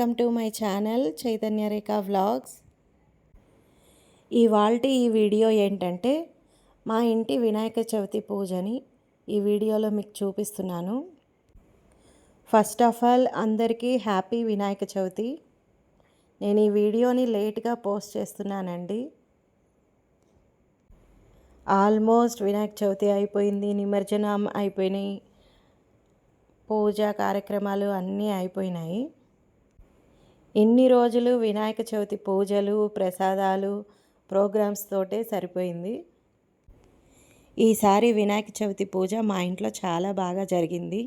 Welcome to my channel Chaitanya Rekha vlogs. ఇవాల్టి ఈ video ఏంటంటే మా ఇంటి వినాయక చవితి పూజని ఈ వీడియోలో మీకు చూపిస్తున్నాను. ఫస్ట్ ఆఫ్ ఆల్ అందరికీ హ్యాపీ వినాయక చవితి. నేను ఈ వీడియోని లేట్గా పోస్ట్ చేస్తున్నానండి. ఆల్మోస్ట్ వినాయక చవితి అయిపోయింది నిమజ్జనం అయిపోయినాయి పూజ కార్యక్రమాలు అన్నీ అయిపోయినాయి. ఇన్ని రోజులు వినాయక చవితి పూజలు ప్రసాదాలు ప్రోగ్రామ్స్ తోటే సరిపోయింది. ఈసారి వినాయక చవితి పూజ మా ఇంట్లో చాలా బాగా జరిగింది.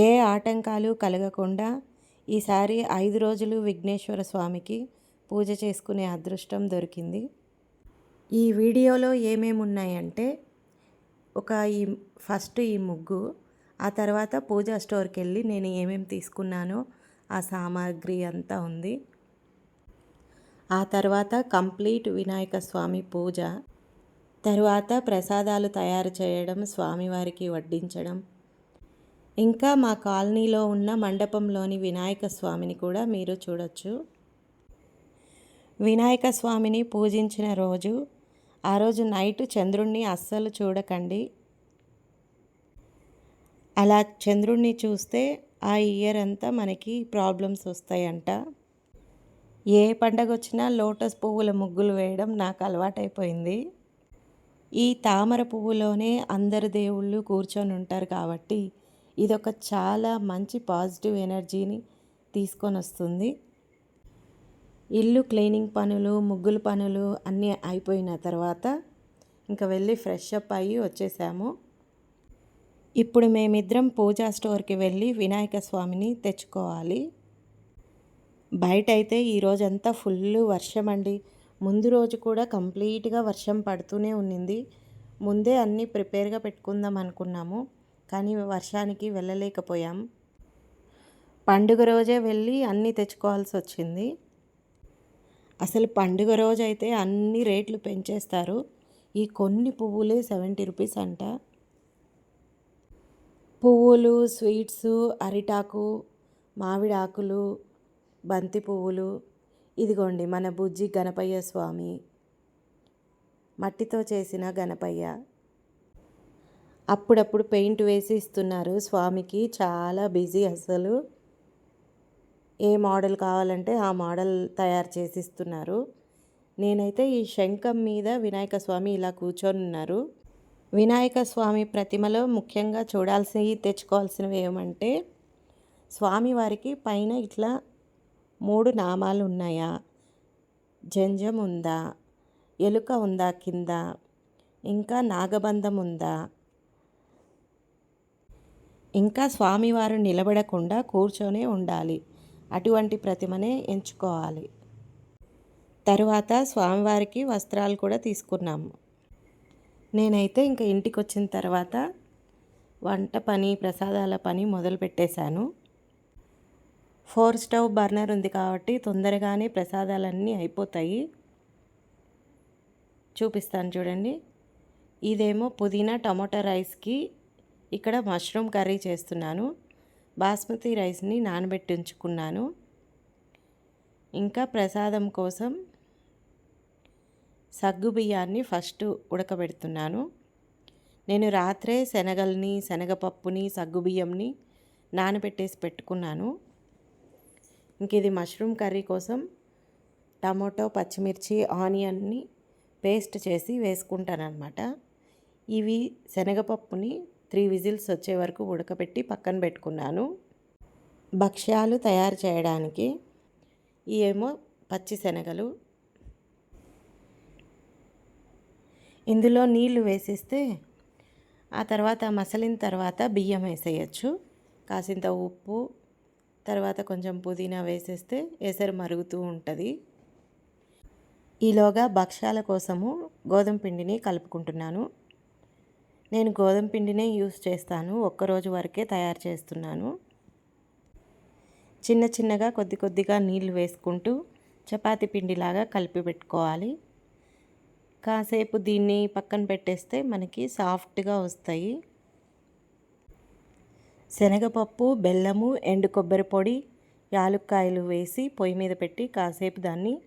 ఏ ఆటంకాలు కలగకుండా ఈసారి ఐదు రోజులు విఘ్నేశ్వర స్వామికి పూజ చేసుకునే అదృష్టం దొరికింది. ఈ వీడియోలో ఏమేమి ఉన్నాయంటే ఒక ఈ ఫస్ట్ ఈ ముగ్గు ఆ తర్వాత పూజా స్టోర్కి వెళ్ళి నేను ఏమేమి తీసుకున్నానో ఆ సామాగ్రి అంతా ఉంది. ఆ తర్వాత కంప్లీట్ వినాయక స్వామి పూజ. తరువాత ప్రసాదాలు తయారు చేయడం స్వామివారికి వడ్డించడం. ఇంకా మా కాలనీలో ఉన్న మండపంలోని వినాయక స్వామిని కూడా మీరు చూడొచ్చు. వినాయక స్వామిని పూజించిన రోజు ఆ రోజు నైట్ చంద్రుణ్ణి అస్సలు చూడకండి. అలా చంద్రుణ్ణి చూస్తే ఆ ఇయర్ అంతా మనకి ప్రాబ్లమ్స్ వస్తాయంట. ఏ పండగ వచ్చినా లోటస్ పువ్వుల ముగ్గులు వేయడం నాకు అలవాటైపోయింది. ఈ తామర పువ్వులోనే అందరు దేవుళ్ళు కూర్చొని ఉంటారు కాబట్టి ఇదొక చాలా మంచి పాజిటివ్ ఎనర్జీని తీసుకొని వస్తుంది ఇల్లు క్లీనింగ్ పనులు ముగ్గుల పనులు అన్నీ అయిపోయిన తర్వాత ఇంకా వెళ్ళి ఫ్రెష్ అప్ అయ్యి వచ్చేసాము. ఇప్పుడు మేమిద్దరం పూజా స్టోర్కి వెళ్ళి వినాయక స్వామిని తెచ్చుకోవాలి. బయట అయితే ఈరోజంతా ఫుల్ వర్షం అండి. ముందు రోజు కూడా కంప్లీట్గా వర్షం పడుతూనే ఉన్నింది. ముందే అన్నీ ప్రిపేర్గా పెట్టుకుందాం అనుకున్నాము కానీ వర్షానికి వెళ్ళలేకపోయాం. పండుగ రోజే వెళ్ళి అన్నీ తెచ్చుకోవాల్సి వచ్చింది. అసలు పండుగ రోజైతే అన్ని రేట్లు పెంచేస్తారు. ఈ కొన్ని పువ్వులే సెవెంటీ రూపీస్ అంట. పువ్వులు స్వీట్స్ అరిటాకు మామిడాకులు బంతి పువ్వులు. ఇదిగోండి మన బుజ్జి గణపయ్య స్వామి. మట్టితో చేసిన గణపయ్య. అప్పుడప్పుడు పెయింట్ వేసి ఇస్తున్నారు స్వామికి. చాలా బిజీ అసలు. ఏ మోడల్ కావాలంటే ఆ మోడల్ తయారు చేసి ఇస్తున్నారు. నేనైతే ఈ శంఖం మీద వినాయక స్వామి ఇలా కూర్చొని ఉన్నారు. వినాయక స్వామి ప్రతిమలో ముఖ్యంగా చూడాల్సినవి తెచ్చుకోవాల్సినవి ఏమంటే స్వామివారికి పైన ఇట్లా మూడు నామాలు ఉన్నాయా? జంజం ఉందా? ఎలుక ఉందా కింద? ఇంకా నాగబంధం ఉందా? ఇంకా స్వామివారు నిలబడకుండా కూర్చొనే ఉండాలి. అటువంటి ప్రతిమనే ఎంచుకోవాలి. తరువాత స్వామివారికి వస్త్రాలు కూడా తీసుకున్నాము. నేనైతే ఇంకా ఇంటికి వచ్చిన తర్వాత వంట పని ప్రసాదాల పని మొదలు పెట్టేశాను. ఫోర్ స్టవ్ బర్నర్ ఉంది కాబట్టి తొందరగానే ప్రసాదాలన్నీ అయిపోతాయి. చూపిస్తాను చూడండి. ఇదేమో పుదీనా టమాటా రైస్కి ఇక్కడ మష్రూమ్ కర్రీ చేస్తున్నాను. బాస్మతి రైస్ని నానబెట్టి ఉంచుకున్నాను ఇంకా ప్రసాదం కోసం సగ్గుబియ్యాన్ని ఫస్ట్ ఉడకబెడుతున్నాను. నేను రాత్రే శనగల్ని శనగపప్పుని సగ్గుబియ్యంని నానబెట్టేసి పెట్టుకున్నాను. ఇంక ఇది మష్రూమ్ కర్రీ కోసం టమాటో పచ్చిమిర్చి ఆనియన్ని పేస్ట్ చేసి వేసుకుంటాను ఇవి శనగపప్పుని త్రీ విజిల్స్ వచ్చే వరకు ఉడకబెట్టి పక్కన పెట్టుకున్నాను. భక్ష్యాలు తయారు చేయడానికి ఇవేమో పచ్చి శనగలు ఇందులో నీళ్ళు వేసేస్తే ఆ తర్వాత మసలిన తర్వాత బియ్యం వేసేయచ్చు. కాసింత ఉప్పు తర్వాత కొంచెం పుదీనా వేసేస్తే ఎసరు మరుగుతూ ఉంటుంది. ఈలోగా భక్ష్యాల కోసము గోధుమ పిండిని కలుపుకుంటున్నాను. నేను గోధుమ పిండినే యూస్ చేస్తాను. ఒక్కరోజు వరకే తయారు చేస్తున్నాను. చిన్న చిన్నగా కొద్ది కొద్దిగా నీళ్ళు వేసుకుంటూ చపాతి పిండిలాగా కలిపి పెట్టుకోవాలి. కాసేపు దీన్ని పక్కన పెట్టేస్తే మనకి సాఫ్ట్గా వస్తాయి. శనగపప్పు బెల్లము ఎండు కొబ్బరి పొడి యాలుక్కాయలు వేసి పొయ్యి మీద పెట్టి కాసేపు దాన్ని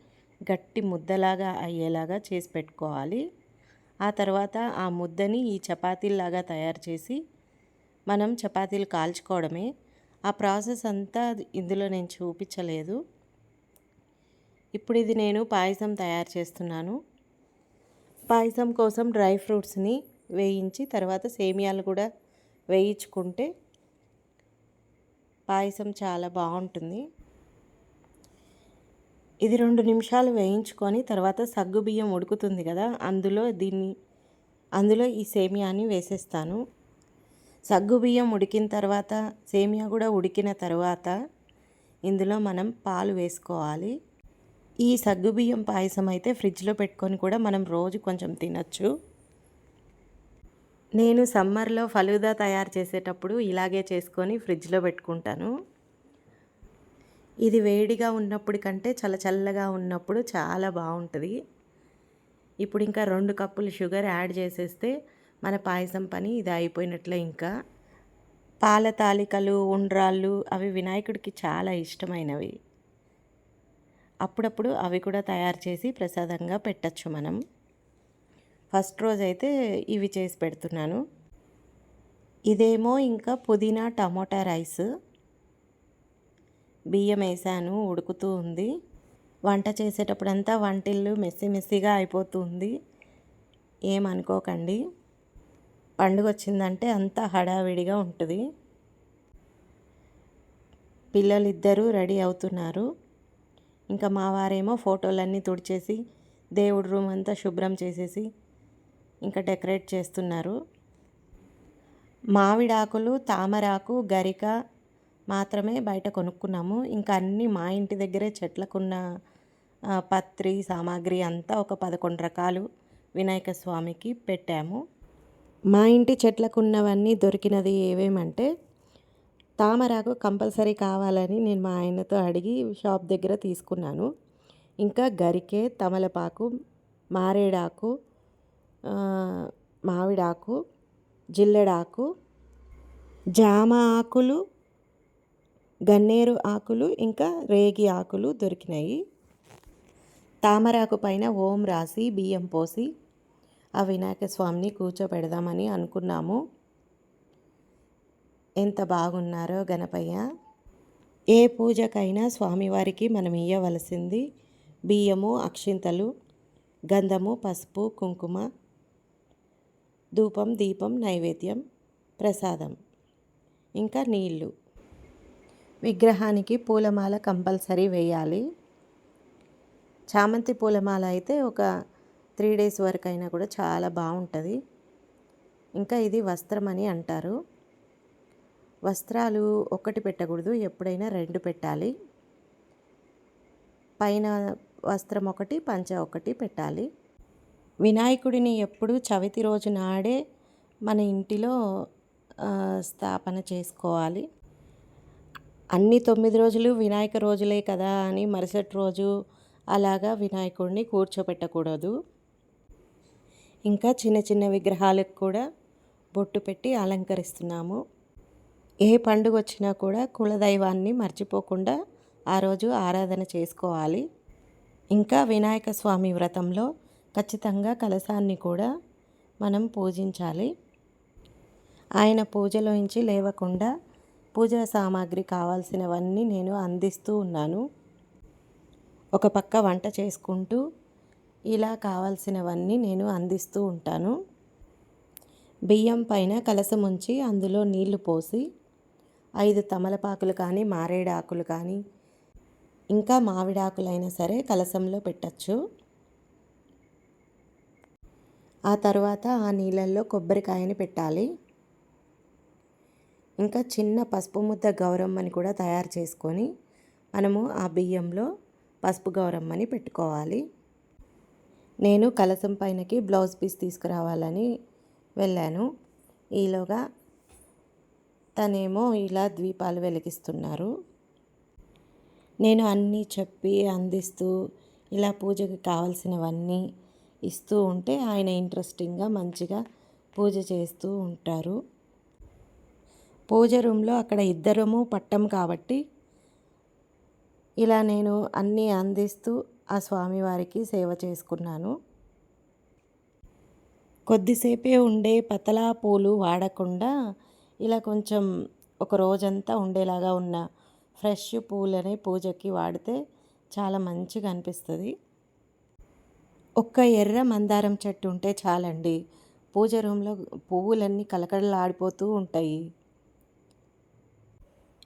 గట్టి ముద్దలాగా అయ్యేలాగా చేసి పెట్టుకోవాలి. ఆ తర్వాత ఆ ముద్దని ఈ చపాతీల్లాగా తయారు చేసి మనం చపాతీలు కాల్చుకోవడమే. ఆ ప్రాసెస్ అంతా ఇందులో నేను చూపించలేదు. ఇప్పుడు ఇది నేను పాయసం తయారు చేస్తున్నాను. పాయసం కోసం డ్రై ఫ్రూట్స్ని వేయించి తర్వాత సేమియాలు కూడా వేయించుకుంటే పాయసం చాలా బాగుంటుంది. ఇది రెండు నిమిషాలు వేయించుకొని తర్వాత సగ్గు బియ్యం ఉడుకుతుంది కదా అందులో దీన్ని అందులో ఈ సేమియాని వేసేస్తాను. సగ్గు బియ్యం ఉడికిన తర్వాత సేమియా కూడా ఉడికిన తర్వాత ఇందులో మనం పాలు వేసుకోవాలి. ఈ సగ్గుబియ్యం పాయసం అయితే ఫ్రిడ్జ్లో పెట్టుకొని కూడా మనం రోజు కొంచెం తినచ్చు. నేను సమ్మర్లో ఫలూదా తయారు చేసేటప్పుడు ఇలాగే చేసుకొని ఫ్రిడ్జ్లో పెట్టుకుంటాను. ఇది వేడిగా ఉన్నప్పుడు కంటే చాలా చల్లగా ఉన్నప్పుడు చాలా బాగుంటుంది. ఇప్పుడు ఇంకా రెండు కప్పులు షుగర్ యాడ్ చేసేస్తే మన పాయసం పని ఇది అయిపోయినట్లే ఇంకా. పాల తాలికలు ఉండ్రాళ్ళు అవి వినాయకుడికి చాలా ఇష్టమైనవి. అప్పుడప్పుడు అవి కూడా తయారు చేసి ప్రసాదంగా పెట్టచ్చు మనం. ఫస్ట్ రోజు అయితే ఇవి చేసి పెడుతున్నాను. ఇదేమో ఇంకా పుదీనా టమోటా రైస్. బియ్యం వేసాను ఉడుకుతూ ఉంది. వంట చేసేటప్పుడంతా వంటిల్లు మెస్సి మెస్సిగా అయిపోతుంది ఏమనుకోకండి పండుగ వచ్చిందంటే అంతా హడావిడిగా ఉంటుంది. పిల్లలిద్దరూ రెడీ అవుతున్నారు. ఇంకా మా వారేమో ఫోటోలన్నీ తుడిచేసి దేవుడి రూమ్ అంతా శుభ్రం చేసేసి ఇంకా డెకరేట్ చేస్తున్నారు. మామిడాకులు తామరాకు గరిక మాత్రమే బయట కొనుక్కున్నాము. ఇంకా అన్నీ మా ఇంటి దగ్గరే చెట్లకున్న పత్రి సామాగ్రి అంతా ఒక పదకొండు రకాలు వినాయక స్వామికి పెట్టాము. మా ఇంటి చెట్లకున్నవన్నీ దొరికినది ఏవేమంటే తామరాకు కంపల్సరీ కావాలని నేను మా ఆయనతో అడిగి షాప్ దగ్గర తీసుకున్నాను. ఇంకా గరికే తమలపాకు మారేడాకు మామిడాకు జిల్లెడాకు జామ ఆకులు గన్నేరు ఆకులు ఇంకా రేగి ఆకులు దొరికినాయి. తామరాకు పైన ఓం రాసి బియ్యం పోసి ఆ వినాయక స్వామిని కూర్చోబెడదామని అనుకున్నాము. ఎంత బాగున్నారో గణపయ్య. ఏ పూజకైనా స్వామివారికి మనం ఇయ్యవలసింది బియ్యము అక్షింతలు గంధము పసుపు కుంకుమ ధూపం దీపం నైవేద్యం ప్రసాదం ఇంకా నీళ్ళు. విగ్రహానికి పూలమాల కంపల్సరీ వేయాలి. చామంతి పూలమాల అయితే ఒక త్రీ డేస్ వరకు అయినా కూడా చాలా బాగుంటుంది. ఇంకా ఇది వస్త్రం అని అంటారు. వస్త్రాలు ఒకటి పెట్టకూడదు ఎప్పుడైనా రెండు పెట్టాలి. పైన వస్త్రం ఒకటి పంచ ఒకటి పెట్టాలి. వినాయకుడిని ఎప్పుడు చవితి రోజు నాడే మన ఇంటిలో స్థాపన చేసుకోవాలి. అన్ని తొమ్మిది రోజులు వినాయక రోజులే కదా అని మరుసటి రోజు అలాగా వినాయకుడిని కూర్చోపెట్టకూడదు. ఇంకా చిన్న చిన్న విగ్రహాలకు కూడా బొట్టు పెట్టి అలంకరిస్తున్నాము. ఏ పండుగ వచ్చినా కూడా కులదైవాన్ని మర్చిపోకుండా ఆ రోజు ఆరాధన చేసుకోవాలి. ఇంకా వినాయక స్వామి వ్రతంలో ఖచ్చితంగా కలశాన్ని కూడా మనం పూజించాలి. ఆయన పూజలోంచి లేవకుండా పూజా సామాగ్రి కావాల్సినవన్నీ నేను అందిస్తూ ఉన్నాను. ఒక పక్క వంట చేసుకుంటూ ఇలా కావాల్సినవన్నీ నేను అందిస్తూ ఉంటాను. బియ్యం పైన కలసముంచి ఉంచి అందులో నీళ్ళు పోసి ఐదు తమలపాకులు కానీ మారేడాకులు కానీ ఇంకా మామిడాకులైనా సరే కలసంలో పెట్టచ్చు. ఆ తర్వాత ఆ నీళ్ళల్లో కొబ్బరికాయని పెట్టాలి. ఇంకా చిన్న పసుపు ముద్ద గౌరమ్మని కూడా తయారు చేసుకొని మనము ఆ బియ్యంలో పసుపు గౌరమ్మని పెట్టుకోవాలి. నేను కలసం పైనకి బ్లౌజ్ పీస్ తీసుకురావాలని వెళ్ళాను. ఈలోగా తనేమో ఇలా ద్వీపాలు వెలిగిస్తున్నారు. నేను అన్నీ చెప్పి అందిస్తూ ఇలా పూజకి కావాల్సినవన్నీ ఇస్తూ ఉంటే ఆయన ఇంట్రెస్టింగ్గా మంచిగా పూజ చేస్తూ ఉంటారు. పూజ రూమ్లో అక్కడ ఇద్దరము పట్టం కాబట్టి ఇలా నేను అన్నీ అందిస్తూ ఆ స్వామివారికి సేవ చేసుకున్నాను. కొద్దిసేపే ఉండే పతలా పూలు వాడకుండా ఇలా కొంచెం ఒక రోజంతా ఉండేలాగా ఉన్న ఫ్రెష్ పూలని పూజకి వాడితే చాలా మంచిగా అనిపిస్తుంది. ఒక్క ఎర్ర మందారం చెట్టు ఉంటే చాలండి. పూజ రూమ్లో పువ్వులన్నీ కలకడలాడిపోతూ ఉంటాయి.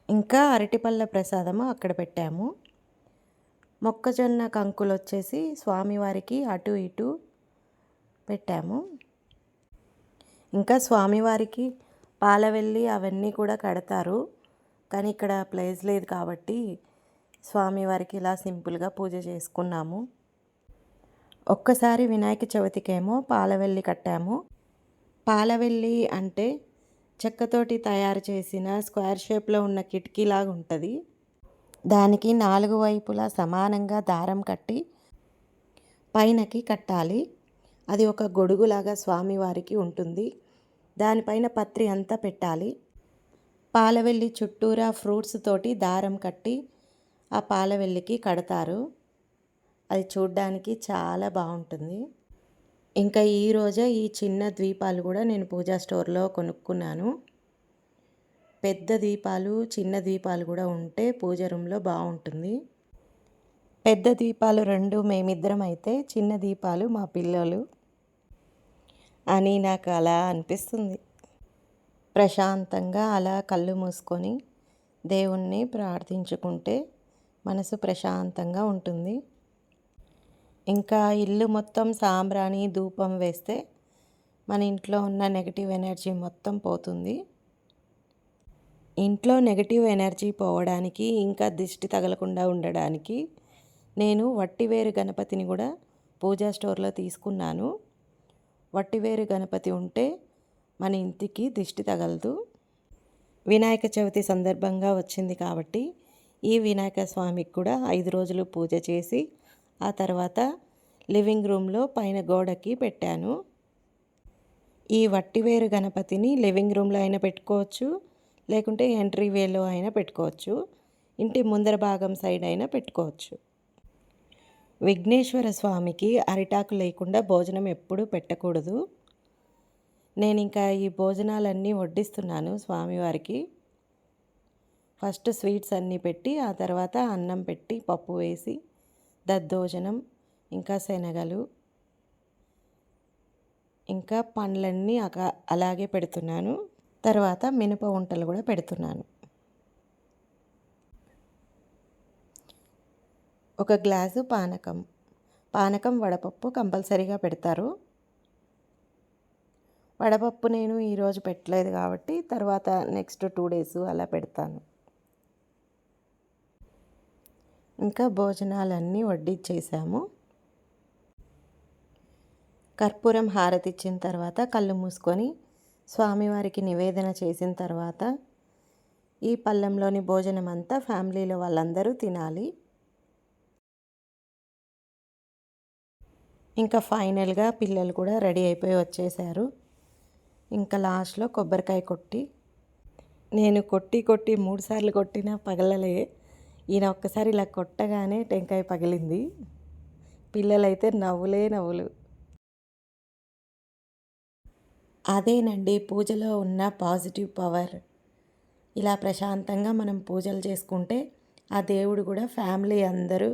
ఇంకా అరటిపళ్ళ ప్రసాదము అక్కడ పెట్టాము. మొక్కజొన్న కంకులు వచ్చేసి స్వామివారికి అటు ఇటు పెట్టాము. ఇంకా స్వామివారికి పాలవెల్లి అవన్నీ కూడా కడతారు. కానీ ఇక్కడ ప్లేస్ లేదు కాబట్టి స్వామివారికి ఇలా సింపుల్గా పూజ చేసుకున్నాము. ఒక్కసారి వినాయక చవితికేమో పాలవెల్లి కట్టాము. పాలవెల్లి అంటే చెక్కతోటి తయారు చేసిన స్క్వేర్ షేప్లో ఉన్న కిటికీలాగా ఉంటుంది. దానికి నాలుగు వైపులా సమానంగా దారం కట్టి పైనకి కట్టాలి. అది ఒక గొడుగులాగా స్వామివారికి ఉంటుంది. దానిపైన పత్రి అంతా పెట్టాలి. పాలవెల్లి చుట్టూరా ఫ్రూట్స్ తోటి దారం కట్టి ఆ పాలవెల్లికి కడతారు. అది చూడ్డానికి చాలా బాగుంటుంది. ఇంకా ఈరోజే ఈ చిన్న ద్వీపాలు కూడా నేను పూజా స్టోర్లో కొనుక్కున్నాను. పెద్ద దీపాలు చిన్న దీపాలు కూడా ఉంటే పూజ రూమ్లో బాగుంటుంది. పెద్ద దీపాలు రెండు మేమిద్దరం అయితే చిన్న దీపాలు మా పిల్లలు. అని నాకు అలా అనిపిస్తుంది. ప్రశాంతంగా అలా కళ్ళు మూసుకొని దేవుణ్ణి ప్రార్థించుకుంటే మనసు ప్రశాంతంగా ఉంటుంది. ఇంకా ఇల్లు మొత్తం సాంబ్రాణి ధూపం వేస్తే మన ఇంట్లో ఉన్న నెగిటివ్ ఎనర్జీ మొత్తం పోతుంది. ఇంట్లో నెగిటివ్ ఎనర్జీ పోవడానికి ఇంకా దిష్టి తగలకుండా ఉండడానికి నేను వట్టివేరు గణపతిని కూడా పూజా స్టోర్లో తీసుకున్నాను. వట్టివేరు గణపతి ఉంటే మన ఇంటికి దిష్టి తగలదు. వినాయక చవితి సందర్భంగా వచ్చింది కాబట్టి ఈ వినాయక స్వామికి కూడా ఐదు రోజులు పూజ చేసి ఆ తర్వాత లివింగ్ రూమ్లో పైన గోడకి పెట్టాను. ఈ వట్టివేరు గణపతిని లివింగ్ రూమ్లో అయినా పెట్టుకోవచ్చు లేకుంటే ఎంట్రీ వేలో అయినా పెట్టుకోవచ్చు ఇంటి ముందర భాగం సైడ్ అయినా పెట్టుకోవచ్చు. విఘ్నేశ్వర స్వామికి అరిటాకు లేకుండా భోజనం ఎప్పుడూ పెట్టకూడదు. నేను ఇంకా ఈ భోజనాలన్నీ వడ్డిస్తున్నాను స్వామివారికి. ఫస్ట్ స్వీట్స్ అన్నీ పెట్టి ఆ తర్వాత అన్నం పెట్టి పప్పు వేసి దద్దోజనం ఇంకా శనగలు ఇంకా పండ్లన్నీ అలాగే పెడుతున్నాను. తర్వాత మినప వంటలు కూడా పెడుతున్నాను. ఒక గ్లాసు పానకం. పానకం వడపప్పు కంపల్సరీగా పెడతారు. వడపప్పు నేను ఈరోజు పెట్టలేదు కాబట్టి తర్వాత నెక్స్ట్ టూ డేస్ అలా పెడతాను. ఇంకా భోజనాలన్నీ వడ్డిచ్చేసాము. కర్పూరం హారతి ఇచ్చిన తర్వాత కళ్ళు మూసుకొని స్వామివారికి నివేదన చేసిన తర్వాత ఈ పళ్ళెంలోని భోజనం అంతా ఫ్యామిలీలో వాళ్ళందరూ తినాలి. ఇంకా ఫైనల్గా పిల్లలు కూడా రెడీ అయిపోయి వచ్చేసారు. ఇంకా లాస్ట్లో కొబ్బరికాయ కొట్టి నేను కొట్టి కొట్టి మూడుసార్లు కొట్టినా పగలలే. ఈయన ఒక్కసారి ఇలా కొట్టగానే టెంకాయ పగిలింది. పిల్లలైతే నవ్వులే నవ్వులు. అదేనండి పూజలో ఉన్న పాజిటివ్ పవర్. ఇలా ప్రశాంతంగా మనం పూజలు చేసుకుంటే ఆ దేవుడు కూడా ఫ్యామిలీ అందరూ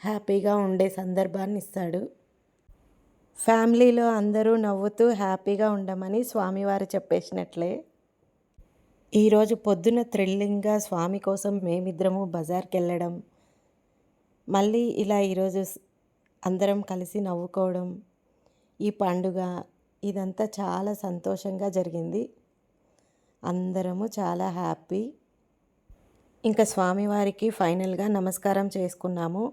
హ్యాపీగా ఉండే సందర్భాన్ని ఇస్తాడు. ఫ్యామిలీలో అందరూ నవ్వుతూ హ్యాపీగా ఉండమని స్వామివారు చెప్పేసినట్లే. ఈరోజు పొద్దున థ్రిల్లింగ్గా స్వామి కోసం మేమిద్దరము బజార్కి వెళ్ళడం మళ్ళీ ఇలా ఈరోజు అందరం కలిసి నవ్వుకోవడం ఈ పండుగ ఇదంతా చాలా సంతోషంగా జరిగింది. అందరము చాలా హ్యాపీ. ఇంకా స్వామివారికి ఫైనల్గా నమస్కారం చేసుకున్నాము.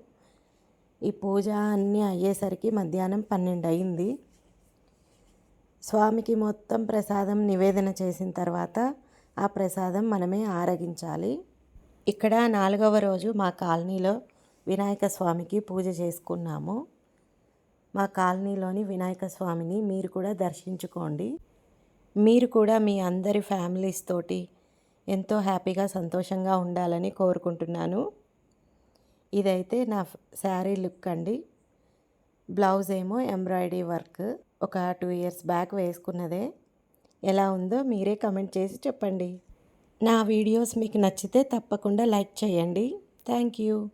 ఈ పూజ అన్నీ అయ్యేసరికి మధ్యాహ్నం పన్నెండు అయింది స్వామికి మొత్తం ప్రసాదం నివేదన చేసిన తర్వాత ఆ ప్రసాదం మనమే ఆరగించాలి. ఇక్కడ నాలుగవ రోజు మా కాలనీలో వినాయక స్వామికి పూజ చేసుకున్నాము. మా కాలనీలోని వినాయక స్వామిని మీరు కూడా దర్శించుకోండి. మీరు కూడా మీ అందరి ఫ్యామిలీస్ తోటి ఎంతో హ్యాపీగా సంతోషంగా ఉండాలని కోరుకుంటున్నాను. ఇదైతే నా శారీ లుక్ అండి. బ్లౌజ్ ఏమో ఎంబ్రాయిడరీ వర్క్. ఒక టూ ఇయర్స్ బ్యాక్ వేసుకున్నదే. ఎలా ఉందో మీరే కమెంట్ చేసి చెప్పండి. నా వీడియోస్ మీకు నచ్చితే తప్పకుండా లైక్ చేయండి. Thank you.